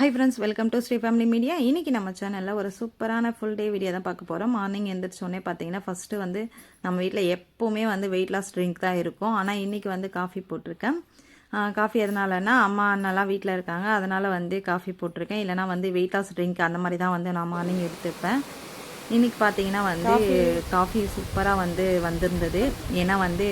Hi friends welcome to Sri family media இன்னைக்கு நம்ம சேனலில் ஒரு சூப்பரான ஃபுல் டே வீடியோ தான் பார்க்க போகிறோம் மார்னிங் எந்திரிச்சோடனே பார்த்தீங்கன்னா ஃபஸ்ட்டு வந்து நம்ம வீட்டில் எப்போவுமே வந்து வெயிட் லாஸ் ட்ரிங்க் தான் இருக்கும். ஆனால் இன்றைக்கி வந்து காஃபி போட்டிருக்கேன். காஃபி எதனாலன்னா அம்மா அண்ணெல்லாம் வீட்டில் இருக்காங்க. அதனால் வந்து காஃபி போட்டிருக்கேன். இல்லைனா வந்து வெயிட் லாஸ் ட்ரிங்க் அந்த மாதிரி தான் வந்து நான் மார்னிங் எடுத்துப்பேன். இன்னைக்கு பார்த்தீங்கன்னா வந்து காஃபி சூப்பராக வந்து வந்திருந்தது. ஏன்னா வந்து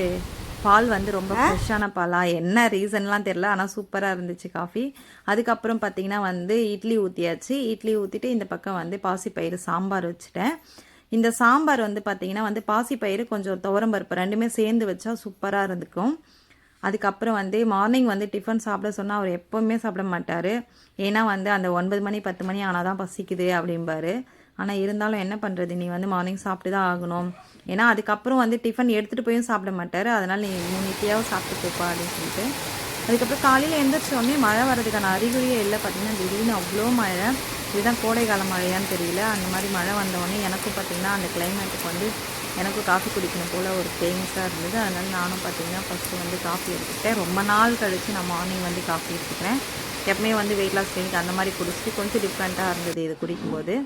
பால் வந்து ரொம்ப ஃப்ரெஷ்ஷான பாலா? என்ன ரீசன்லாம் தெரில ஆனால் சூப்பராக இருந்துச்சு காஃபி. அதுக்கப்புறம் பார்த்தீங்கன்னா வந்து இட்லி ஊற்றியாச்சு இட்லி ஊற்றிட்டு இந்த பக்கம் வந்து பாசிப்பயிறு சாம்பார் வச்சுட்டேன். இந்த சாம்பார் வந்து பார்த்தீங்கன்னா வந்து பாசிப்பயிறு கொஞ்சம் துவரம்பருப்பு ரெண்டுமே சேர்ந்து வச்சா சூப்பராக இருந்துக்கும் அதுக்கப்புறம் வந்து மார்னிங் வந்து டிஃபன் சாப்பிட சொன்னால் அவர் எப்போவுமே சாப்பிட மாட்டார். ஏன்னா வந்து அந்த ஒன்பது மணி பத்து மணி ஆனால் தான் பசிக்குது அப்படிம்பாரு. ஆனால் இருந்தாலும் என்ன பண்ணுறது நீ வந்து மார்னிங் சாப்பிட்டு தான் ஆகணும். ஏன்னா அதுக்கப்புறம் வந்து டிஃபன் எடுத்துகிட்டு போயும் சாப்பிட மாட்டார். அதனால் நீ மூணு இட்லியாவது சாப்பிட்டு போப்பா அப்படின்னு சொல்லிட்டு. அதுக்கப்புறம் காலையில் எந்திரிச்ச உடனே மழை வர்றதுக்கான அறிகுறியே இல்லை. பார்த்தீங்கன்னா திடீர்னு அவ்வளோ மழை. இதுதான் கோடைக்கால மழையான்னு தெரியல. அந்த மாதிரி மழை வந்தவொடனே எனக்கும் பார்த்தீங்கன்னா அந்த கிளைமேட்டுக்கு வந்து எனக்கும் காஃபி குடிக்கணும் போல் ஒரு ஃபேமஸாக இருந்தது. அதனால் நானும் பார்த்தீங்கன்னா ஃபஸ்ட்டு வந்து காஃபி எடுத்துக்கிட்டேன். ரொம்ப நாள் கழித்து நான் மார்னிங் வந்து காஃபி எடுத்துக்கிறேன். எப்பவுமே வந்து வெயிட் லாஸ் ட்ரிங்க் அந்த மாதிரி குடிச்சிட்டு கொஞ்சம் டிஃப்ரெண்ட்டாக இருந்தது இது குடிக்கும்போது.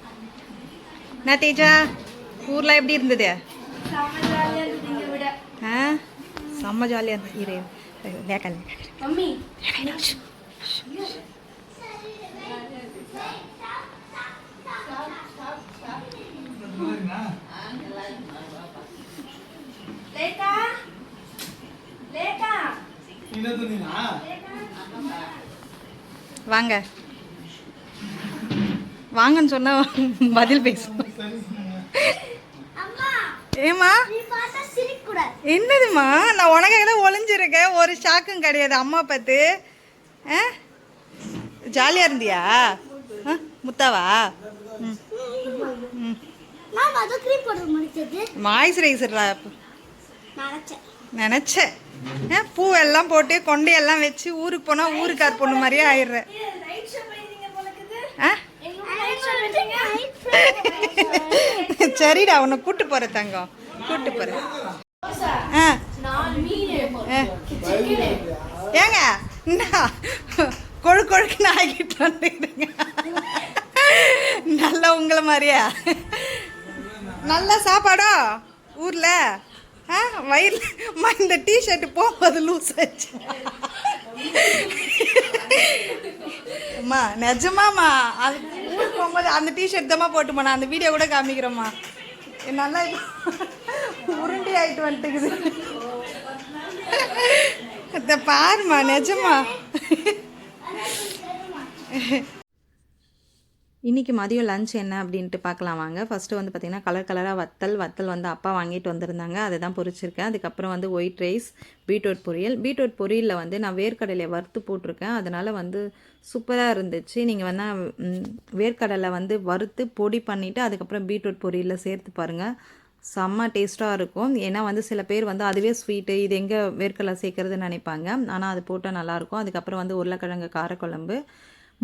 என்ன தேஜா? ஊரில் எப்படி இருந்தது? ஆ? செம்ம ஜாலியாக இருந்தது. இரு வேக்கல் வாங்க. வாங்கன்னு சொன்னா பதில் பேசு அம்மா ஏமா என்னதுமா நான் உனக்காக தான் ஒளிஞ்சிருக்கேன் ஒரு ஷாக்கும் கிடையாது அம்மா பார்த்து. ஜாலியாக இருந்தியா? முத்தாவா? ம். நான் அது கிரீம் போட முடிச்சது. மாய்ஸ்சரைசர்ரா நினைச்சேன். பூவெல்லாம் போட்டு கொண்டையெல்லாம் வச்சு ஊருக்கு போனால் ஊருக்கார் பொண்ணு மாதிரியே ஆயிடுறேன் சரிடா உன்னை கூட்டு போற தங்கம். கூட்டு போற ஏங்க கொழு கொழுக்குன்னு ஆகிட்டு வந்துடுங்க நல்லா உங்களை மாதிரியா? நல்ல சாப்பாடோ ஊரில்? ஆ வயிறு இந்த டிஷர்ட்டு போகும்போது லூஸ் ஆச்சு. அம்மா நிஜமாம்மா. அது போகும்போது அந்த டிஷர்ட் தாம்மா போட்டு போனேன் அந்த வீடியோ கூட காமிக்கிறோம்மா. நல்லா உருண்டி ஆயிட்டு வந்துட்டுக்குது. இதை பாருமா நிஜமா. இன்றைக்கி மதியம் லஞ்ச் என்ன அப்படின்ட்டு பார்க்கலாம் வாங்க. ஃபஸ்ட்டு வந்து பார்த்திங்கன்னா கலர் கலராக வத்தல் வத்தல் வந்து அப்பா வாங்கிட்டு வந்திருந்தாங்க. அதை தான் பொரிச்சிருக்கேன். அதுக்கப்புறம் வந்து ஒயிட் ரைஸ் பீட்ரூட் பொரியல். பீட்ரூட் பொரியலில் வந்து நான் வேர்க்கடலையை வறுத்து போட்டிருக்கேன். அதனால் வந்து சூப்பராக இருந்துச்சு. நீங்கள் வந்து வேர்க்கடலை வந்து வறுத்து பொடி பண்ணிவிட்டு அதுக்கப்புறம் பீட்ரூட் பொரியலில் சேர்த்து பாருங்கள் செம்ம டேஸ்ட்டாக இருக்கும். ஏன்னா வந்து சில பேர் வந்து அதுவே ஸ்வீட்டு இது எங்கே வேர்க்கடலை சேர்க்குறதுன்னு நினைப்பாங்க. ஆனால் அது போட்டால் நல்லாயிருக்கும் அதுக்கப்புறம் வந்து உருளைக்கிழங்கு காரக்குழம்பு.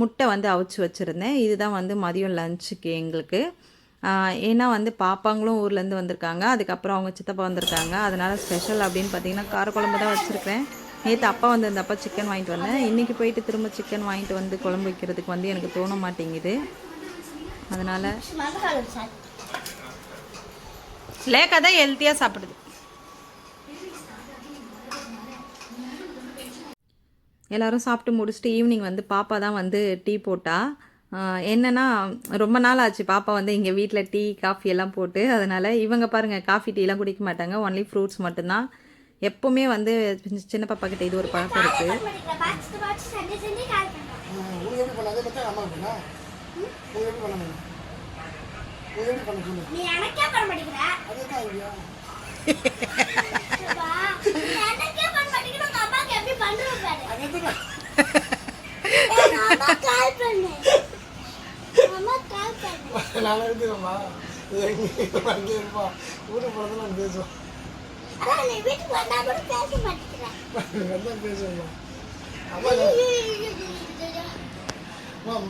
முட்டை வந்து அவிச்சு வச்சுருந்தேன். இதுதான் வந்து மதியம் லஞ்சுக்கு எங்களுக்கு. ஏன்னா வந்து பாப்பாங்களும் ஊர்லேருந்து வந்திருக்காங்க. அதுக்கப்புறம் அவங்க சித்தப்பா வந்திருக்காங்க. அதனால் ஸ்பெஷல் அப்படின்னு பார்த்தீங்கன்னா காரக்குழம்பு தான் வச்சுருக்கிறேன். நேற்று அப்பா வந்திருந்தப்ப சிக்கன் வாங்கிட்டு வந்தேன். இன்றைக்கி போயிட்டு திரும்ப சிக்கன் வாங்கிட்டு வந்து குழம்பு வைக்கிறதுக்கு வந்து எனக்கு தோண மாட்டேங்குது. அதனால் மதகாலம் சார் லேக்கா தான் ஹெல்த்தியாக சாப்பிடுது. எல்லாரும் சாப்பிட்டு முடிச்சுட்டு ஈவினிங் வந்து பாப்பா தான் வந்து டீ போட்டா. ஆஹ் என்னன்னா ரொம்ப நாள் ஆச்சு பாப்பா வந்து இங்கே வீட்டில் டீ காஃபி எல்லாம் போட்டு. அதனால் இவங்க பாருங்கள் காஃபி டீலாம் குடிக்க மாட்டாங்க. ஒன்லி ஃப்ரூட்ஸ் மட்டும்தான். எப்போவுமே வந்து சின்ன- பாப்பா கிட்ட இது ஒரு பழக்கம் இருக்குது சண்டே சண்டே கால் பண்ணுறேன் உங்க எப்படி பண்ண அதே பத்தி அம்மா பண்ணா உங்க எப்படி பண்ண முடியும் உங்க எப்படி பண்ண சொல்லு நீ எனக்கே பண்ண மாட்டேங்கிற அதே தான் ஐடியா அப்பா, நீ எனக்கே பண்ண மாட்டேங்கிற உங்க அம்மாக்கு எப்படி பண்ணுவேன் பாரு அதே தான் ஏய், நான் அம்மா கால் பண்ணேன் அம்மா கால் பண்ணேன் நான் எடுத்துக்கோமா அங்கே இருப்பா வீட்டுக்கு போகிறது நான் பேசுவோம் அதான் வந்தா பேசுவோம் அம்மா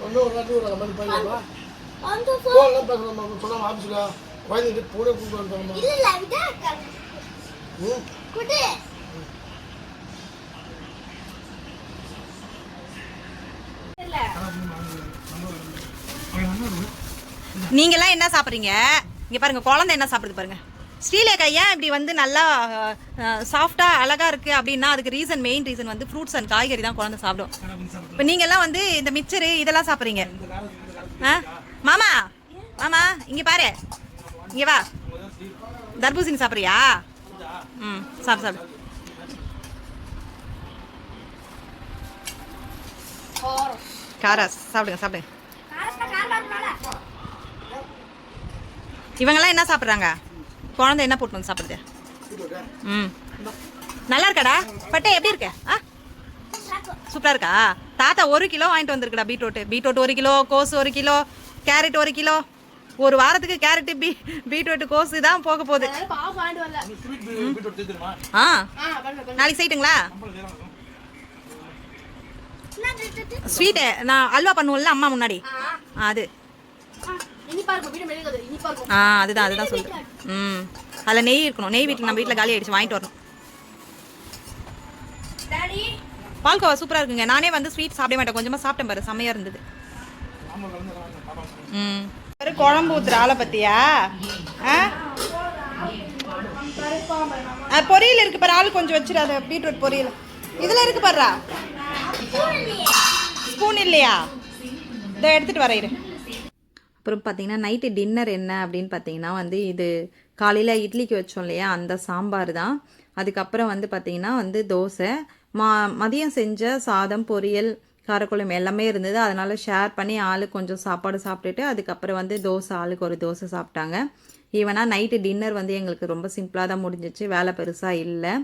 இன்னும் ஒரு மாதிரி பண்ணிடுவா வந்து ஃபோன்லாம் ஆஃபீஸில் கூட கூப்பிட்டு வந்துட்டோம்மா இல்ல இல்ல விடா அக்கா. ம் குடு இல்ல ஆனால் நீங்கெல்லாம் என்ன சாப்பிட்றீங்க? இங்கே பாருங்க குழந்தை என்ன சாப்பிடுது பாருங்கள் ஸ்ரீலேகா ஏன் இப்படி வந்து நல்லா சாஃப்டாக அழகாக இருக்குது அப்படின்னா அதுக்கு ரீசன் மெயின் ரீசன் வந்து ஃப்ரூட்ஸ் அண்ட் காய்கறி தான் குழந்தை சாப்பிடும். இப்போ நீங்கள்லாம் வந்து இந்த மிக்சரு இதெல்லாம் சாப்பிட்றீங்க. ஆ? மாமா மாமா இங்கே பாரு. இங்கே வா. தர்பூசணி சாப்பிட்றியா? ம் சாப்பிடு சாப்பிடு. காராஸ் சாப்பிடுங்க சாப்பிடுங்க. இவங்கெல்லாம் என்ன சாப்பிட்றாங்க? குழந்தை என்ன போட்டு வந்து சாப்பிடுது? ம். நல்லா இருக்காடா? பட்டே எப்படி இருக்கு? ஆ? சூப்பராக இருக்கா? தாத்தா ஒரு கிலோ வாங்கிட்டு வந்திருக்குடா பீட்ரூட் பீட்ரூட் ஒரு கிலோ கோஸ் ஒரு கிலோ கேரட் ஒரு கிலோ. ஒரு வாரத்துக்கு கேரட்டு பீ பீட்ரூட் கோஸ் தான் போக போகுது. ஆ. நாளைக்கு செய்யட்டுங்களா ஸ்வீட்டு நான் அல்வா பண்ணுவோம்ல அம்மா முன்னாடி. அது. ஆ அதுதான் அதுதான் சொல்றேன். ம். அதில் நெய் இருக்கணும். நெய் வீட்டில் நம்ம வீட்டில் காலி ஆயிடுச்சு. வாங்கிட்டு வரணும். பால்கோவா சூப்பராக இருக்குங்க. நானே வந்து ஸ்வீட் சாப்பிட மாட்டேன். கொஞ்சமாக சாப்பிட்டேன் பாரு. செம்மையாக இருந்தது. ம். குழம்பு ஊத்துற ஆளை பத்தியா? ஆ? பொரியல் இருக்கு பாரு. ஆள் கொஞ்சம் வச்சிடாத பீட்ரூட் பொரியல். இதில் இருக்கு பாருடா. ஸ்பூன் இல்லையா. இதை எடுத்துட்டு வரேன் இரு. அப்புறம் பார்த்திங்கன்னா நைட்டு டின்னர் என்ன அப்படின்னு பார்த்தீங்கன்னா வந்து இது காலையில் இட்லிக்கு வச்சோம் இல்லையா அந்த சாம்பார் தான். அதுக்கப்புறம் வந்து பார்த்திங்கன்னா வந்து தோசை. மா மதியம் செஞ்ச சாதம் பொரியல் காரக்குழம்பு எல்லாமே இருந்தது. அதனால் ஷேர் பண்ணி ஆளுக்கு கொஞ்சம் சாப்பாடு சாப்பிட்டுட்டு அதுக்கப்புறம் வந்து தோசை ஆளுக்கு ஒரு தோசை சாப்பிட்டாங்க. ஈவனாக நைட்டு டின்னர் வந்து எங்களுக்கு ரொம்ப சிம்பிளாக தான் முடிஞ்சிச்சு. வேலை பெருசாக இல்லை.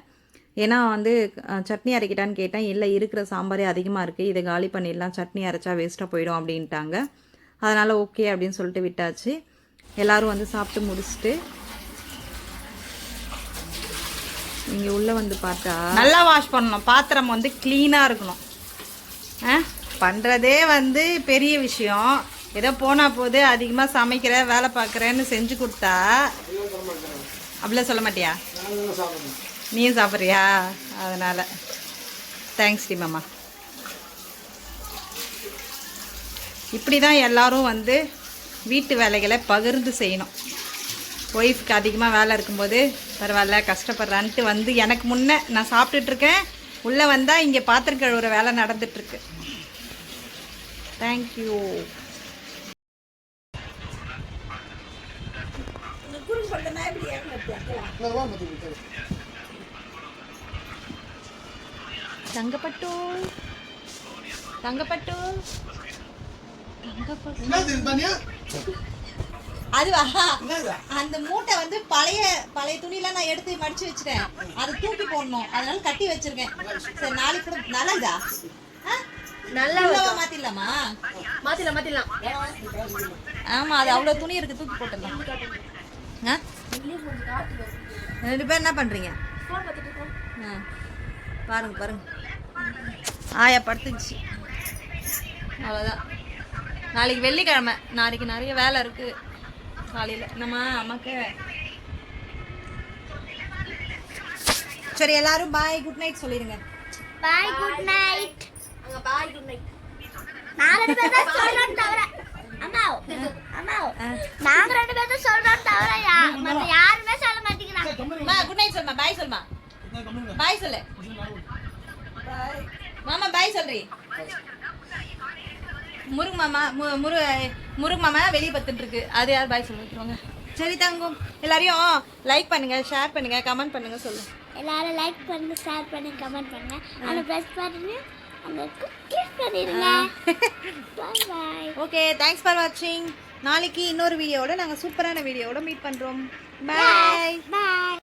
ஏன்னா வந்து சட்னி அரைக்கிட்டான்னு கேட்டேன். இல்லை இருக்கிற சாம்பாரே அதிகமாக இருக்குது இதை காலி பண்ணிடலாம். சட்னி அரைச்சா வேஸ்ட்டாக போயிடும் அப்படின்ட்டாங்க. அதனால் ஓகே அப்படின்னு சொல்லிட்டு விட்டாச்சு. எல்லோரும் வந்து சாப்பிட்டு முடிச்சுட்டு இங்கே உள்ளே வந்து பார்த்தா நல்லா வாஷ் பண்ணணும். பாத்திரம் வந்து க்ளீனாக இருக்கணும். ஆ? பண்ணுறதே வந்து பெரிய விஷயம். ஏதோ போனால் போது அதிகமாக சமைக்கிற வேலை பார்க்குறேன்னு செஞ்சு கொடுத்தா அப்படிலாம் சொல்ல மாட்டியா? நீயும் சாப்பிட்றியா? அதனால். தேங்க்ஸ் டி மாமா. இப்படி தான் எல்லோரும் வந்து வீட்டு வேலைகளை பகிர்ந்து செய்யணும். ஒய்ஃப்க்கு அதிகமாக வேலை இருக்கும்போது பரவாயில்ல கஷ்டப்படுறான்ட்டு வந்து எனக்கு முன்னே நான் சாப்பிட்டுட்ருக்கேன் உள்ளே வந்தால் இங்கே பாத்திரம் கழுவுற வேலை நடந்துட்டுருக்கு தேங்க்யூ இந்த தங்கப்பட்டு தங்கப்பட்டு தங்கப்பட்டு என்னது இது பானியா அதுவா? என்னது அந்த மூட்டை வந்து பழைய பழைய துணியெல்லாம் நான் எடுத்து மடிச்சு வச்சிட்டேன். அதை தூக்கி போடணும். அதனால கட்டி வச்சிருக்கேன். சரி நாளைக்கு கூட நல்லதா? நல்லா மாத்திடலாமா? மாத்திடலாம் மாத்திடலாம். ஆமா அது அவ்வளவு துணி இருக்கு தூக்கி போட்டுடலாம்? ரெண்டு பேரும் என்ன பண்றீங்க? ஆ. பாருங்க பாருங்க. ஆயா படுத்துச்சு அவ்வளோதான் நாளைக்கு வெள்ளிக்கிழமை. நாளைக்கு நிறைய வேலை இருக்கு. காலையில். நம்ம அம்மாக்கு? சரி எல்லாரும் பாய் குட் நைட் சொல்லிடுங்க. பாய் குட் நைட் அங்க பாய் குட் நைட் ரெண்டு தான் தவிர. அம்மா ரெண்டு தான் தவிர மத்த யாருமே சொல்ல மாட்டேங்கிறாங்க. குட் நைட் சொல்லுமா பாய் சொல்லுமா பாய் சொல்லு. மாமா பாய் சொல்றி. முருகு மாமா மு- முரு முருகு மாமா வெளியே பத்துட்டு இருக்கு அது யார்? பாய் சொல்ல வைக்கிறவங்க. சரி தங்கும். எல்லாரையும் லைக் பண்ணுங்க ஷேர் பண்ணுங்க கமெண்ட் பண்ணுங்க சொல்லு. எல்லாரும் லைக் பண்ணுங்க. ஷேர் பண்ணுங்க. கமெண்ட் பண்ணுங்க அந்த press bye okay thanks for வாட்சிங் நாளைக்கு இன்னொரு வீடியோவோட நாங்கள் சூப்பரான வீடியோவோட மீட் பண்ணுறோம் பாய் பாய்